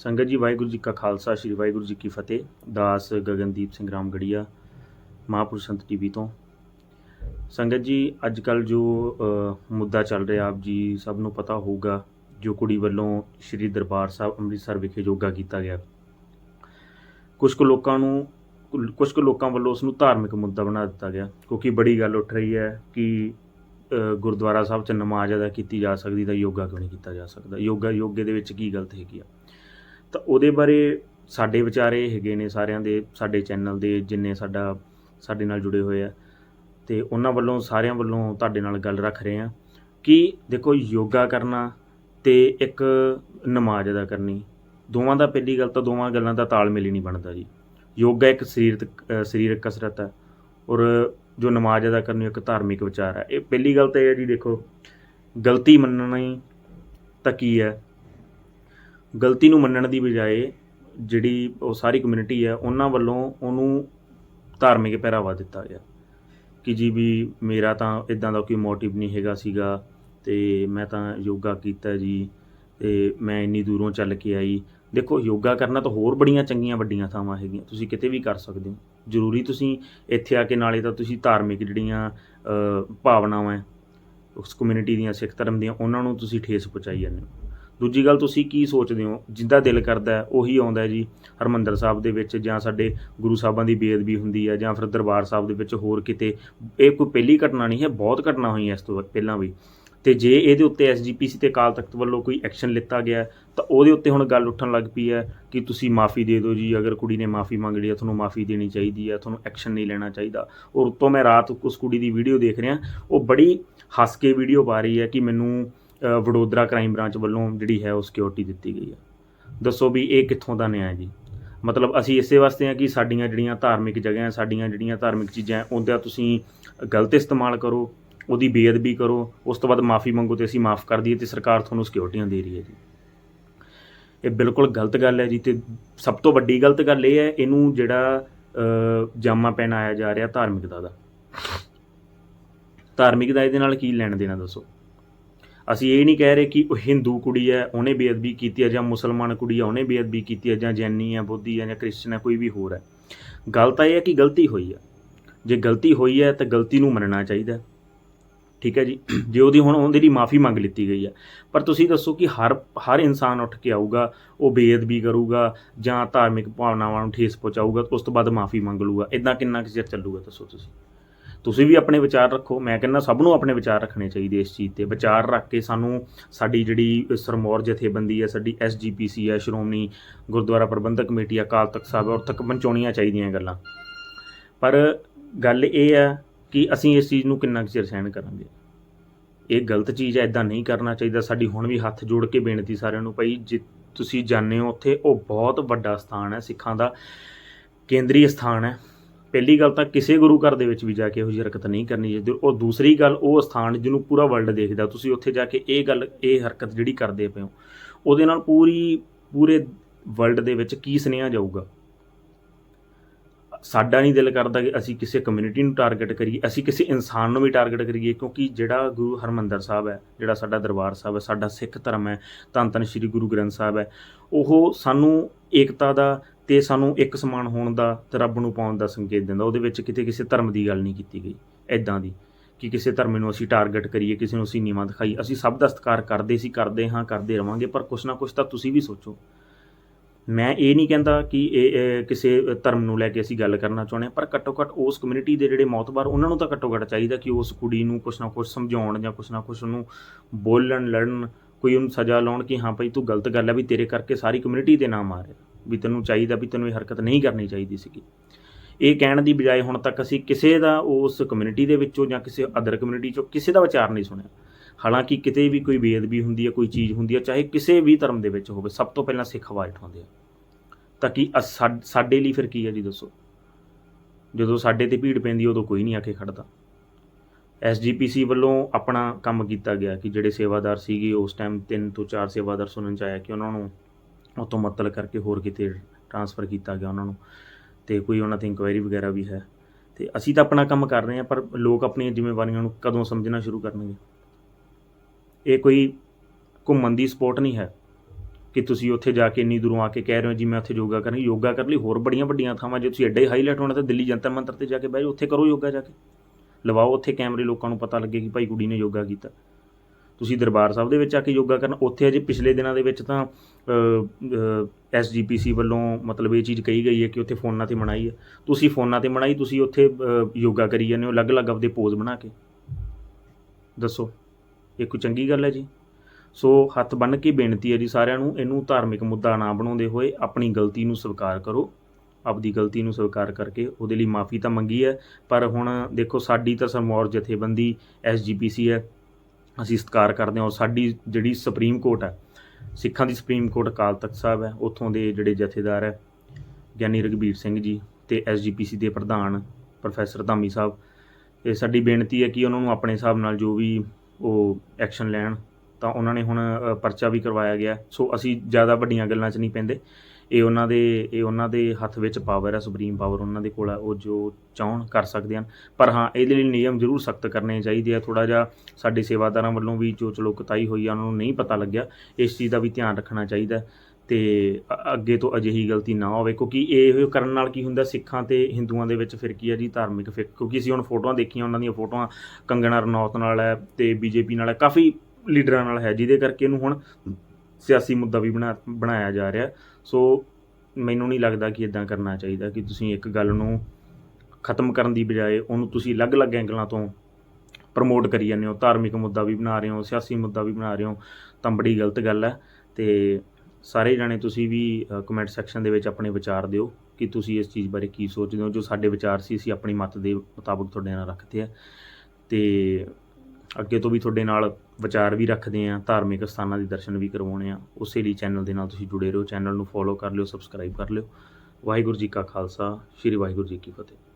ਸੰਗਤ ਜੀ, ਵਾਹਿਗੁਰੂ ਜੀ ਕਾ ਖਾਲਸਾ, ਸ੍ਰੀ ਵਾਹਿਗੁਰੂ ਜੀ ਕੀ ਫਤਿਹ। ਦਾਸ ਗਗਨਦੀਪ ਸਿੰਘ ਰਾਮਗੜੀਆ, ਮਹਾਂਪੁਰਸ਼ ਸੰਤ ਟੀਵੀ ਤੋਂ। ਸੰਗਤ ਜੀ ਅੱਜ ਕੱਲ ਜੋ ਮੁੱਦਾ ਚੱਲ ਰਿਹਾ, ਆਪ ਜੀ ਸਭ ਨੂੰ ਪਤਾ ਹੋਊਗਾ, ਜੋ ਕੁੜੀ ਵੱਲੋਂ ਸ੍ਰੀ ਦਰਬਾਰ ਸਾਹਿਬ ਅੰਮ੍ਰਿਤਸਰ ਵਿਖੇ ਯੋਗਾ ਕੀਤਾ ਗਿਆ। ਕੁਝ ਕੁ ਲੋਕਾਂ ਨੂੰ ਕੁਝ ਕੁ ਲੋਕਾਂ ਵੱਲੋਂ ਉਸ ਨੂੰ ਧਾਰਮਿਕ ਮੁੱਦਾ ਬਣਾ ਦਿੱਤਾ ਗਿਆ, ਕਿਉਂਕਿ ਬੜੀ ਗੱਲ ਉੱਠ ਰਹੀ ਹੈ ਕਿ ਗੁਰਦੁਆਰਾ ਸਾਹਿਬ 'ਚ ਨਮਾਜ਼ ਅਦਾ ਕੀਤੀ ਜਾ ਸਕਦੀ ਤਾਂ ਯੋਗਾ ਕਿਉਂ ਨਹੀਂ ਕੀਤਾ ਜਾ ਸਕਦਾ? ਯੋਗਾ, ਯੋਗੇ ਦੇ ਵਿੱਚ ਕੀ ਗਲਤ ਹੈਗੀ ਆ? ਤਾਂ ਉਹਦੇ ਬਾਰੇ ਸਾਡੇ ਵਿਚਾਰੇ ਹੈਗੇ ਨੇ ਸਾਰਿਆਂ ਦੇ, ਸਾਡੇ ਚੈਨਲ ਦੇ ਜਿੰਨੇ ਸਾਡਾ, ਸਾਡੇ ਨਾਲ ਜੁੜੇ ਹੋਏ ਆ। ਤੇ ਉਹਨਾਂ ਵੱਲੋਂ, ਸਾਰਿਆਂ ਵੱਲੋਂ ਤੁਹਾਡੇ ਨਾਲ ਗੱਲ ਰੱਖ ਰਹੇ ਆ ਕਿ ਦੇਖੋ ਯੋਗਾ ਕਰਨਾ ਤੇ ਇੱਕ ਨਮਾਜ਼ ਅਦਾ ਕਰਨੀ, ਦੋਵਾਂ ਦਾ ਪਹਿਲੀ ਗੱਲ ਤਾਂ ਦੋਵਾਂ ਗੱਲਾਂ ਦਾ ਤਾਲਮੇਲ ਹੀ ਨਹੀਂ ਬਣਦਾ ਜੀ। ਯੋਗਾ ਇੱਕ ਸਰੀਰਕ ਸਰੀਰਕ ਕਸਰਤ ਹੈ ਔਰ ਜੋ ਨਮਾਜ਼ ਅਦਾ ਕਰਨੀ ਇੱਕ ਧਾਰਮਿਕ ਵਿਚਾਰ ਹੈ ਇਹ ਪਹਿਲੀ ਗੱਲ ਤਾਂ ਇਹ ਹੈ ਜੀ ਦੇਖੋ, ਗਲਤੀ ਮੰਨਣਾ ਹੀ ਤਾਂ ਕੀ ਹੈ ਗਲਤੀ ਨੂੰ ਮੰਨਣ ਦੀ ਬਜਾਏ ਜਿਹੜੀ ਉਹ ਸਾਰੀ ਕਮਿਊਨਿਟੀ ਹੈ, ਉਹਨਾਂ ਵੱਲੋਂ ਉਹਨੂੰ ਧਾਰਮਿਕ ਪਹਿਰਾਵਾ ਦਿੱਤਾ ਗਿਆ। ਕਿ ਜੀ ਵੀ ਮੇਰਾ ਤਾਂ ਇਦਾਂ ਦਾ ਕੋਈ ਮੋਟਿਵ ਨਹੀਂ ਹੈਗਾ ਸੀਗਾ ਤੇ ਮੈਂ ਤਾਂ ਯੋਗਾ ਕੀਤਾ ਜੀ ਤੇ ਮੈਂ ਇੰਨੀ ਦੂਰੋਂ ਚੱਲ ਕੇ ਆਈ। ਦੇਖੋ, ਯੋਗਾ ਕਰਨਾ ਤਾਂ ਹੋਰ ਬੜੀਆਂ ਚੰਗੀਆਂ ਵੱਡੀਆਂ ਥਾਵਾਂ ਹੈਗੀਆਂ, ਤੁਸੀਂ ਕਿਤੇ ਵੀ ਕਰ ਸਕਦੇ ਹੋ। ਜ਼ਰੂਰੀ ਤੁਸੀਂ ਇੱਥੇ ਆ ਕੇ ਨਾਲੇ ਤਾਂ ਤੁਸੀਂ ਧਾਰਮਿਕ ਜਿਹੜੀਆਂ ਭਾਵਨਾਵਾਂ ਉਸ ਕਮਿਊਨਿਟੀ ਦੀਆਂ, ਸਿੱਖ ਧਰਮ ਦੀਆਂ, ਉਹਨਾਂ ਨੂੰ ਤੁਸੀਂ ਠੇਸ ਪਹੁੰਚਾਈ ਜਾਂਦੇ ਹੋ। ਦੂਜੀ ਗੱਲ ਤੁਸੀਂ ਕੀ ਸੋਚਦੇ ਹੋ? ਜਿੰਦਾ ਦਿਲ ਕਰਦਾ ਉਹੀ ਆਉਂਦਾ ਜੀ, ਹਰਮੰਦਰ ਸਾਹਿਬ ਦੇ ਵਿੱਚ ਜਾਂ ਸਾਡੇ ਗੁਰੂ ਸਾਹਿਬਾਂ ਦੀ ਬੇਅਦਬੀ ਹੁੰਦੀ ਹੈ ਜਾਂ ਫਿਰ ਦਰਬਾਰ ਸਾਹਿਬ ਦੇ ਵਿੱਚ ਹੋਰ ਕਿਤੇ। ਇਹ ਕੋਈ ਪਹਿਲੀ ਘਟਨਾ ਨਹੀਂ ਹੈ, ਬਹੁਤ ਘਟਨਾ ਹੋਈਆਂ ਇਸ ਤੋਂ ਪਹਿਲਾਂ ਵੀ। ਤੇ ਜੇ ਇਹਦੇ ਉੱਤੇ ਐਸਜੀਪੀਸੀ ਤੇ ਅਕਾਲ ਤਖਤ ਵੱਲੋਂ ਕੋਈ ਐਕਸ਼ਨ ਲਿੱਤਾ ਗਿਆ ਤਾਂ ਉਹਦੇ ਉੱਤੇ ਹੁਣ ਗੱਲ ਉੱਠਣ ਲੱਗ ਪਈ ਹੈ ਕਿ ਤੁਸੀਂ ਮਾਫੀ ਦੇ ਦਿਓ ਜੀ, ਅਗਰ ਕੁੜੀ ਨੇ ਮਾਫੀ ਮੰਗ ਲਈ ਹੈ, ਤੁਹਾਨੂੰ ਮਾਫੀ ਦੇਣੀ ਚਾਹੀਦੀ ਹੈ, ਤੁਹਾਨੂੰ ਐਕਸ਼ਨ ਨਹੀਂ ਲੈਣਾ ਚਾਹੀਦਾ। ਔਰ ਉੱਤੋਂ ਮੈਂ ਰਾਤ ਉਸ ਕੁੜੀ ਦੀ ਵੀਡੀਓ ਦੇਖ ਰਿਹਾ, ਉਹ ਬੜੀ ਹੱਸ ਕੇ ਵੀਡੀਓ ਪਾ ਰਹੀ ਹੈ ਕਿ ਮੈਨੂੰ ਵਡੋਦਰਾ ਕ੍ਰਾਈਮ ਬ੍ਰਾਂਚ ਵੱਲੋਂ ਜਿਹੜੀ ਹੈ ਉਹ ਸਿਕਿਉਰਿਟੀ ਦਿੱਤੀ ਗਈ ਹੈ ਦੱਸੋ ਵੀ ਇਹ ਕਿੱਥੋਂ ਦਾ ਨਿਆਂ ਜੀ? ਮਤਲਬ ਅਸੀਂ ਇਸੇ ਵਾਸਤੇ ਆ ਕਿ ਸਾਡੀਆਂ ਜਿਹੜੀਆਂ ਧਾਰਮਿਕ ਜਗ੍ਹਾ ਸਾਡੀਆਂ ਜਿਹੜੀਆਂ ਧਾਰਮਿਕ ਚੀਜ਼ਾਂ ਉਹਦਾ ਤੁਸੀਂ ਗਲਤ ਇਸਤੇਮਾਲ ਕਰੋ, ਉਹਦੀ ਬੇਅਦਬੀ ਕਰੋ, ਉਸ ਤੋਂ ਬਾਅਦ ਮਾਫੀ ਮੰਗੋ ਤੇ ਅਸੀਂ ਮਾਫ ਕਰ ਦਈਏ ਤੇ ਸਰਕਾਰ ਤੁਹਾਨੂੰ ਸਿਕਿਉਰਿਟੀਆਂ ਦੇ ਰਹੀ ਹੈ ਜੀ। ਇਹ ਬਿਲਕੁਲ ਗਲਤ ਗੱਲ ਹੈ ਜੀ ਤੇ ਸਭ ਤੋਂ ਵੱਡੀ ਗਲਤ ਗੱਲ ਇਹ ਹੈ, ਇਹਨੂੰ ਜਿਹੜਾ ਜਾਮਾ ਪਹਿਨਾਇਆ ਜਾ ਰਿਹਾ ਧਾਰਮਿਕਤਾ ਦਾ ਧਾਰਮਿਕ ਦਾ ਇਹਦੇ ਨਾਲ ਕੀ ਲੈਣ ਦੇਣਾ ਦੱਸੋ? ਅਸੀਂ ਇਹ ਨਹੀਂ ਕਹਿ ਰਹੇ ਕਿ ਉਹ ਹਿੰਦੂ ਕੁੜੀ ਹੈ, ਉਹਨੇ ਬੇਅਦਬੀ ਕੀਤੀ ਹੈ ਜਾਂ ਮੁਸਲਮਾਨ ਕੁੜੀ ਹੈ, ਉਹਨੇ ਬੇਅਦਬੀ ਕੀਤੀ ਹੈ ਜਾਂ ਜੈਨੀ ਹੈ, ਬੁੱਧੀ ਹੈ ਜਾਂ ਕ੍ਰਿਸਚਨ ਹੈ, ਕੋਈ ਵੀ ਹੋਰ ਹੈ। ਗੱਲ ਤਾਂ ਇਹ ਹੈ ਕਿ ਗਲਤੀ ਹੋਈ ਹੈ। ਜੇ ਗਲਤੀ ਹੋਈ ਹੈ ਤਾਂ ਗਲਤੀ ਨੂੰ ਮੰਨਣਾ ਚਾਹੀਦਾ ਠੀਕ ਹੈ ਜੀ? ਜੇ ਉਹਦੀ ਹੁਣ ਉਹਦੇ ਲਈ ਮਾਫੀ ਮੰਗ ਲਿੱਤੀ ਗਈ ਹੈ। ਪਰ ਤੁਸੀਂ ਦੱਸੋ ਕਿ ਹਰ ਹਰ ਇਨਸਾਨ ਉੱਠ ਕੇ ਆਊਗਾ, ਉਹ ਬੇਅਦਬੀ ਕਰੂਗਾ ਜਾਂ ਧਾਰਮਿਕ ਭਾਵਨਾਵਾਂ ਨੂੰ ਠੇਸ ਪਹੁੰਚਾਊਗਾ, ਉਸ ਤੋਂ ਬਾਅਦ ਮਾਫੀ ਮੰਗ ਲੂਗਾ ਇਦਾਂ ਕਿੰਨਾ ਕੁ ਚਿਰ ਚੱਲੂਗਾ ਦੱਸੋ ਤੁਸੀਂ? ਤੁਸੀਂ ਵੀ ਆਪਣੇ ਵਿਚਾਰ ਰੱਖੋ ਮੈਂ ਕਹਿੰਦਾ ਸਭ ਨੂੰ ਆਪਣੇ ਵਿਚਾਰ ਰੱਖਣੇ ਚਾਹੀਦੇ ਇਸ ਚੀਜ਼ ਤੇ। ਵਿਚਾਰ ਰੱਖ ਕੇ ਸਾਨੂੰ ਸਾਡੀ ਜਿਹੜੀ ਸਰਮੌਰ ਜਥੇਬੰਦੀ ਹੈ ਸਾਡੀ ਐਸਜੀਪੀਸੀ ਹੈ ਸ਼੍ਰੋਮਣੀ ਗੁਰਦੁਆਰਾ ਪ੍ਰਬੰਧਕ ਕਮੇਟੀ ਅਕਾਲ ਤਖਤ ਸਾਹਿਬ ਹੈ, ਔਰ ਤੱਕ ਪਹੁੰਚਾਉਣੀਆਂ ਚਾਹੀਦੀਆਂ ਗੱਲਾਂ। ਪਰ ਗੱਲ ਇਹ ਹੈ ਕਿ ਅਸੀਂ ਇਸ ਚੀਜ਼ ਨੂੰ ਕਿੰਨਾ ਕੁ ਚਿਰ ਸਹਿਣ ਕਰਾਂਗੇ? ਇਹ ਗਲਤ ਚੀਜ਼ ਹੈ ਇਦਾਂ ਨਹੀਂ ਕਰਨਾ ਚਾਹੀਦਾ। ਸਾਡੀ ਹੁਣ ਵੀ ਹੱਥ ਜੋੜ ਕੇ ਬੇਨਤੀ ਸਾਰਿਆਂ ਨੂੰ ਭਾਈ ਜੇ ਤੁਸੀਂ ਜਾਣਦੇ ਹੋ ਉੱਥੇ ਉਹ ਬਹੁਤ ਵੱਡਾ ਸਥਾਨ ਹੈ ਸਿੱਖਾਂ ਦਾ। ਕੇਂਦਰੀ ਸਥਾਨ ਹੈ। ਪਹਿਲੀ ਗੱਲ ਤਾਂ ਕਿਸੇ ਗੁਰੂ ਘਰ ਦੇ ਵਿੱਚ ਵੀ ਜਾ ਕੇ ਇਹੋ ਜਿਹੀ ਹਰਕਤ ਨਹੀਂ ਕਰਨੀ ਚਾਹੀਦੀ। ਉਹ ਦੂਸਰੀ ਗੱਲ, ਉਹ ਸਥਾਨ ਜਿਹਨੂੰ ਪੂਰਾ ਵਰਲਡ ਦੇਖਦਾ, ਤੁਸੀਂ ਉੱਥੇ ਜਾ ਕੇ ਇਹ ਗੱਲ, ਇਹ ਹਰਕਤ ਜਿਹੜੀ ਕਰਦੇ ਪਏ ਹੋ, ਉਹਦੇ ਨਾਲ ਪੂਰੀ, ਪੂਰੇ ਵਰਲਡ ਦੇ ਵਿੱਚ ਕੀ ਸੁਨੇਹਾ ਜਾਊਗਾ? ਸਾਡਾ ਨਹੀਂ ਦਿਲ ਕਰਦਾ ਕਿ ਅਸੀਂ ਕਿਸੇ ਕਮਿਊਨਿਟੀ ਨੂੰ ਟਾਰਗੇਟ ਕਰੀਏ, ਅਸੀਂ ਕਿਸੇ ਇਨਸਾਨ ਨੂੰ ਵੀ ਟਾਰਗੇਟ ਕਰੀਏ, ਕਿਉਂਕਿ ਜਿਹੜਾ ਗੁਰੂ ਹਰਮੰਦਰ ਸਾਹਿਬ ਹੈ, ਜਿਹੜਾ ਸਾਡਾ ਦਰਬਾਰ ਸਾਹਿਬ ਹੈ, ਸਾਡਾ ਸਿੱਖ ਧਰਮ ਹੈ ਧੰਨ ਧੰਨ ਸ੍ਰੀ ਗੁਰੂ ਗ੍ਰੰਥ ਸਾਹਿਬ ਹੈ, ਉਹ ਸਾਨੂੰ ਏਕਤਾ ਦਾ ਤੇ ਸਾਨੂੰ ਇੱਕ ਸਮਾਨ ਹੋਣ ਦਾ ਤੇ ਰੱਬ ਨੂੰ ਪਾਉਣ ਦਾ ਸੰਕੇਤ ਦਿੰਦਾ, ਉਹਦੇ ਵਿੱਚ ਕਿਤੇ ਕਿਸੇ ਧਰਮ ਦੀ ਗੱਲ ਨਹੀਂ ਕੀਤੀ ਗਈ ਐਦਾਂ ਦੀ ਕਿ ਕਿਸੇ ਧਰਮ ਨੂੰ ਅਸੀਂ ਟਾਰਗੇਟ ਕਰੀਏ, ਕਿਸੇ ਨੂੰ ਅਸੀਂ ਨੀਵਾਂ ਦਿਖਾਈ ਅਸੀਂ ਸਭ ਦਾ ਸਤਿਕਾਰ ਕਰਦੇ ਸੀ, ਕਰਦੇ ਹਾਂ, ਕਰਦੇ ਰਵਾਂਗੇ, ਪਰ ਕੁਛ ਨਾ ਕੁਛ ਤਾਂ ਤੁਸੀਂ ਵੀ ਸੋਚੋ। ਮੈਂ ਇਹ ਨਹੀਂ ਕਹਿੰਦਾ ਕਿ ਇਹ ਕਿਸੇ ਧਰਮ ਨੂੰ ਲੈ ਕੇ ਅਸੀਂ ਗੱਲ ਕਰਨਾ ਚਾਹੁੰਦੇ ਹਾਂ, ਪਰ ਘੱਟੋ ਘੱਟ ਉਸ ਕਮਿਊਨਿਟੀ ਦੇ ਜਿਹੜੇ ਮੌਤਬਾਰ, ਉਹਨਾਂ ਨੂੰ ਤਾਂ ਘੱਟੋ ਘੱਟ ਚਾਹੀਦਾ ਕਿ ਉਸ ਕੁੜੀ ਨੂੰ ਕੁਛ ਨਾ ਕੁਛ ਸਮਝਾਉਣ ਜਾਂ ਕੁਛ ਨਾ ਕੁਛ ਉਹਨੂੰ ਬੋਲਣ, ਲੜਨ, ਕੋਈ ਉਹਨੂੰ ਸਜ਼ਾ ਲਾਉਣ ਕਿ ਹਾਂ ਭਾਈ ਤੂੰ ਗਲਤ ਗੱਲ ਹੈ ਵੀ ਤੇਰੇ ਕਰਕੇ ਸਾਰੀ ਕਮਿਊਨਿਟੀ ਦੇ ਨਾਮ ਆ ਰਿਹਾ। ਵੀ ਤੈਨੂੰ ਚਾਹੀਦਾ ਵੀ ਤੈਨੂੰ ਇਹ ਹਰਕਤ ਨਹੀਂ ਕਰਨੀ ਚਾਹੀਦੀ ਸੀਗੀ। ਇਹ ਕਹਿਣ ਦੀ ਬਜਾਏ ਹੁਣ ਤੱਕ ਅਸੀਂ ਕਿਸੇ ਦਾ ਉਸ ਕਮਿਊਨਿਟੀ ਦੇ ਵਿੱਚੋਂ ਜਾਂ ਕਿਸੇ ਅਦਰ ਕਮਿਊਨਿਟੀ ਚੋਂ ਕਿਸੇ ਦਾ ਵਿਚਾਰ ਨਹੀਂ ਸੁਣਿਆ। ਹਾਲਾਂਕਿ ਕਿਤੇ ਵੀ ਕੋਈ ਬੇਅਦਬੀ ਹੁੰਦੀ ਹੈ ਕੋਈ ਚੀਜ਼ ਹੁੰਦੀ ਹੈ ਚਾਹੇ ਕਿਸੇ ਵੀ ਧਰਮ ਦੇ ਵਿੱਚ ਹੋਵੇ, ਸਭ ਤੋਂ ਪਹਿਲਾਂ ਸਿੱਖ ਆਵਾਜ਼ ਉਠਾਉਂਦੇ ਆ। ਤਾਂ ਕਿ ਅਸ- ਸਾਡੇ ਲਈ ਫਿਰ ਕੀ ਹੈ ਜੀ ਦੱਸੋ? ਜਦੋਂ ਸਾਡੇ ਤੇ ਭੀੜ ਪੈਂਦੀ ਉਦੋਂ ਕੋਈ ਨਹੀਂ ਆ ਕੇ ਖੜਦਾ। ਐਸਜੀਪੀਸੀ ਵੱਲੋਂ ਆਪਣਾ ਕੰਮ ਕੀਤਾ ਗਿਆ ਕਿ ਜਿਹੜੇ ਸੇਵਾਦਾਰ ਸੀਗੇ, ਉਸ ਟਾਈਮ ਤਿੰਨ ਤੋਂ ਚਾਰ ਸੇਵਾਦਾਰ ਸੁਣਨ ਚ ਆਇਆ ਕਿ ਉਹਨਾਂ ਨੂੰ ਉਤੋਂ ਮਤਲ ਕਰਕੇ ਹੋਰ ਕਿਤੇ ਟਰਾਂਸਫਰ ਕੀਤਾ ਗਿਆ ਉਹਨਾਂ ਨੂੰ ਤੇ ਕੋਈ ਉਹਨਾਂ ਤੇ ਇਨਕੁਆਇਰੀ ਵਗੈਰਾ ਵੀ ਹੈ। ਤੇ ਅਸੀਂ ਤਾਂ ਆਪਣਾ ਕੰਮ ਕਰ ਰਹੇ ਹਾਂ, ਪਰ ਲੋਕ ਆਪਣੀਆਂ ਜ਼ਿੰਮੇਵਾਰੀਆਂ ਨੂੰ ਕਦੋਂ ਸਮਝਣਾ ਸ਼ੁਰੂ ਕਰਨਗੇ? ਇਹ ਕੋਈ ਘੁੰਮਣ ਦੀ ਸਪੋਰਟ ਨਹੀਂ ਹੈ ਕਿ ਤੁਸੀਂ ਉੱਥੇ ਜਾ ਕੇ ਇੰਨੀ ਦੂਰੋਂ ਆ ਕੇ ਕਹਿ ਰਹੇ ਹੋ, ਜੀ, ਮੈਂ ਉੱਥੇ ਯੋਗਾ ਕਰਨ। ਯੋਗਾ ਕਰਨ ਲਈ ਹੋਰ ਬੜੀਆਂ ਵੱਡੀਆਂ ਥਾਵਾਂ, ਜੇ ਤੁਸੀਂ ਐਡੇ ਹਾਈਲਾਈਟ ਹੋਣਾ ਤਾਂ ਦਿੱਲੀ ਜੰਤਰ ਮੰਤਰ ਤੇ ਜਾ ਕੇ ਬਹਿ ਜਾਓ, ਉੱਥੇ ਕਰੋ ਯੋਗਾ ਜਾ ਕੇ। ਲਵਾਓ ਉੱਥੇ ਕੈਮਰੇ, ਲੋਕਾਂ ਨੂੰ ਪਤਾ ਲੱਗੇ ਕਿ ਭਾਈ ਕੁੜੀ ਨੇ ਯੋਗਾ ਕੀਤਾ। ਤੁਸੀਂ ਦਰਬਾਰ ਸਾਹਿਬ ਦੇ ਵਿੱਚ ਆ ਕੇ ਯੋਗਾ ਕਰਨ, ਉੱਥੇ ਅਜੇ ਪਿਛਲੇ ਦਿਨਾਂ ਦੇ ਵਿੱਚ ਤਾਂ ਐਸਜੀਪੀਸੀ ਵੱਲੋਂ ਮਤਲਬ ਇਹ ਚੀਜ਼ ਕਹੀ ਗਈ ਹੈ ਕਿ ਉੱਥੇ ਫੋਨਾਂ ਤੇ ਮਨਾਈ ਹੈ। ਤੁਸੀਂ ਫੋਨਾਂ ਤੇ ਮਨਾਈ, ਤੁਸੀਂ ਉੱਥੇ ਯੋਗਾ ਕਰੀ ਜਾਂਦੇ ਹੋ, ਅਲੱਗ-ਅਲੱਗ ਆਪਦੇ ਪੋਜ਼ ਬਣਾ ਕੇ। ਦੱਸੋ, ਇਹ ਕੋਈ ਚੰਗੀ ਗੱਲ ਹੈ ਜੀ? ਸੋ ਹੱਥ ਬੰਨ੍ਹ ਕੇ ਬੇਨਤੀ ਹੈ ਜੀ ਸਾਰਿਆਂ ਨੂੰ, ਇਹਨੂੰ ਧਾਰਮਿਕ ਮੁੱਦਾ ਨਾ ਬਣਾਉਂਦੇ ਹੋਏ ਆਪਣੀ ਗਲਤੀ ਨੂੰ ਸਵੀਕਾਰ ਕਰੋ। ਆਪਦੀ ਗਲਤੀ ਨੂੰ ਸਵੀਕਾਰ ਕਰਕੇ ਉਹਦੇ ਲਈ ਮਾਫੀ ਤਾਂ ਮੰਗੀ ਹੈ, ਪਰ ਹੁਣ ਦੇਖੋ ਸਾਡੀ ਤਾਂ ਸਰਮੌਰ ਜਥੇਬੰਦੀ ਐਸਜੀਪੀਸੀ ਹੈ। ਅਸੀਂ ਸਤਿਕਾਰ ਕਰਦੇ ਹਾਂ ਔਰ ਸਾਡੀ ਜਿਹੜੀ ਸੁਪਰੀਮ ਕੋਰਟ ਹੈ, ਸਿੱਖਾਂ ਦੀ ਸੁਪਰੀਮ ਕੋਰਟ ਅਕਾਲ ਤਖਤ ਸਾਹਿਬ ਹੈ, ਉੱਥੋਂ ਦੇ ਜਿਹੜੇ ਜਥੇਦਾਰ ਹੈ, ਗਿਆਨੀ ਰਘਬੀਰ ਸਿੰਘ ਜੀ ਤੇ ਐਸਜੀਪੀਸੀ ਦੇ ਪ੍ਰਧਾਨ ਪ੍ਰੋਫੈਸਰ ਧਾਮੀ ਸਾਹਿਬ, ਇਹ ਸਾਡੀ ਬੇਨਤੀ ਹੈ ਕਿ ਉਹਨਾਂ ਨੂੰ ਆਪਣੇ ਹਿਸਾਬ ਨਾਲ ਜੋ ਵੀ ਉਹ ਐਕਸ਼ਨ ਲੈਣ, ਤਾਂ ਉਹਨਾਂ ਨੇ ਹੁਣ ਪਰਚਾ ਵੀ ਕਰਵਾਇਆ ਗਿਆ ਸੋ ਅਸੀਂ ਜ਼ਿਆਦਾ ਵੱਡੀਆਂ ਗੱਲਾਂ 'ਚ ਨਹੀਂ ਪੈਂਦੇ। ਇਹ ਉਹਨਾਂ ਦੇ, ਇਹ ਉਹਨਾਂ ਦੇ ਹੱਥ ਵਿੱਚ ਪਾਵਰ ਹੈ ਸੁਪਰੀਮ ਪਾਵਰ ਉਹਨਾਂ ਦੇ ਕੋਲ ਹੈ ਉਹ ਜੋ ਚਾਹਣ ਕਰ ਸਕਦੇ ਹਨ। ਪਰ ਹਾਂ, ਇਹਦੇ ਲਈ ਨਿਯਮ ਜ਼ਰੂਰ ਸਖਤ ਕਰਨੇ ਚਾਹੀਦੇ ਆ। ਥੋੜਾ ਜਿਹਾ ਸਾਡੇ ਸੇਵਾਦਾਰਾਂ ਵੱਲੋਂ ਵੀ ਜੋ ਚਲੋ ਕਤਾਈ ਹੋਈ ਆ, ਉਹਨਾਂ ਨੂੰ ਨਹੀਂ ਪਤਾ ਲੱਗਿਆ, ਇਸ ਚੀਜ਼ ਦਾ ਵੀ ਧਿਆਨ ਰੱਖਣਾ ਚਾਹੀਦਾ। ਹੈ ਤੇ ਅੱਗੇ ਤੋਂ ਅਜਿਹੀ ਗਲਤੀ ਨਾ ਹੋਵੇ, ਕਿਉਂਕਿ ਇਹ ਕਰਨ ਨਾਲ ਕੀ ਹੁੰਦਾ, ਸਿੱਖਾਂ ਤੇ ਹਿੰਦੂਆਂ ਦੇ ਵਿੱਚ ਫਿਰ ਕੀ ਹੈ ਜੀ, ਧਾਰਮਿਕ ਫਿਰ ਕਿਉਂਕਿ ਅਸੀਂ ਹੁਣ ਫੋਟੋਆਂ ਦੇਖੀਆਂ, ਉਹਨਾਂ ਦੀਆਂ ਫੋਟੋਆਂ ਕੰਗਣਾ ਰਣੌਤ ਨਾਲ ਹੈ ਤੇ ਬੀਜੇਪੀ ਨਾਲ ਹੈ, ਕਾਫੀ ਲੀਡਰਾਂ ਨਾਲ ਹੈ, ਜਿਹਦੇ ਕਰਕੇ ਇਹਨੂੰ ਹੁਣ ਸਿਆਸੀ ਮੁੱਦਾ ਵੀ ਬਣਾ, ਬਣਾਇਆ ਜਾ ਰਿਹਾ। ਸੋ ਮੈਨੂੰ ਨਹੀਂ ਲੱਗਦਾ ਕਿ ਇਦਾਂ ਕਰਨਾ ਚਾਹੀਦਾ ਕਿ ਤੁਸੀਂ ਇੱਕ ਗੱਲ ਨੂੰ ਖਤਮ ਕਰਨ ਦੀ ਬਜਾਏ ਉਹਨੂੰ ਤੁਸੀਂ ਅਲੱਗ-ਅਲੱਗ ਐਂਗਲਾਂ ਤੋਂ ਪ੍ਰਮੋਟ ਕਰੀ ਜਾਂਦੇ ਹੋ। ਧਾਰਮਿਕ ਮੁੱਦਾ ਵੀ ਬਣਾ ਰਹੇ ਹੋ, ਸਿਆਸੀ ਮੁੱਦਾ ਵੀ ਬਣਾ ਰਹੇ ਹੋ, ਤਾਂ ਬੜੀ ਗਲਤ ਗੱਲ ਹੈ। ਤੇ ਸਾਰੇ ਜਾਣੇ ਤੁਸੀਂ ਵੀ ਕਮੈਂਟ ਸੈਕਸ਼ਨ ਦੇ ਵਿੱਚ ਆਪਣੇ ਵਿਚਾਰ ਦਿਓ ਕਿ ਤੁਸੀਂ ਇਸ ਚੀਜ਼ ਬਾਰੇ ਕੀ ਸੋਚਦੇ ਹੋ, ਜੋ ਸਾਡੇ ਵਿਚਾਰ ਸੀ, ਅਸੀਂ ਆਪਣੀ ਮਤ ਦੇ ਮੁਤਾਬਕ ਤੁਹਾਡੇ ਨਾਲ ਰੱਖਦੇ ਆ। ਤੇ ਅੱਗੇ ਤੋਂ ਵੀ ਤੁਹਾਡੇ ਨਾਲ ਵਿਚਾਰ ਵੀ ਰੱਖਦੇ ਆ ਧਾਰਮਿਕ ਸਥਾਨਾਂ ਦੇ ਦਰਸ਼ਨ ਵੀ ਕਰਵਾਉਣੇ ਆ ਉਸੇ ਲਈ ਚੈਨਲ ਦੇ ਨਾਲ ਤੁਸੀਂ ਜੁੜੇ ਰਹੋ। ਚੈਨਲ ਨੂੰ ਫੋਲੋ ਕਰ ਲਿਓ ਸਬਸਕ੍ਰਾਈਬ ਕਰ ਲਿਓ। ਵਾਹਿਗੁਰੂ ਜੀ ਕਾ ਖਾਲਸਾ, ਸ੍ਰੀ ਵਾਹਿਗੁਰੂ ਜੀ ਕੀ ਫਤਿਹ।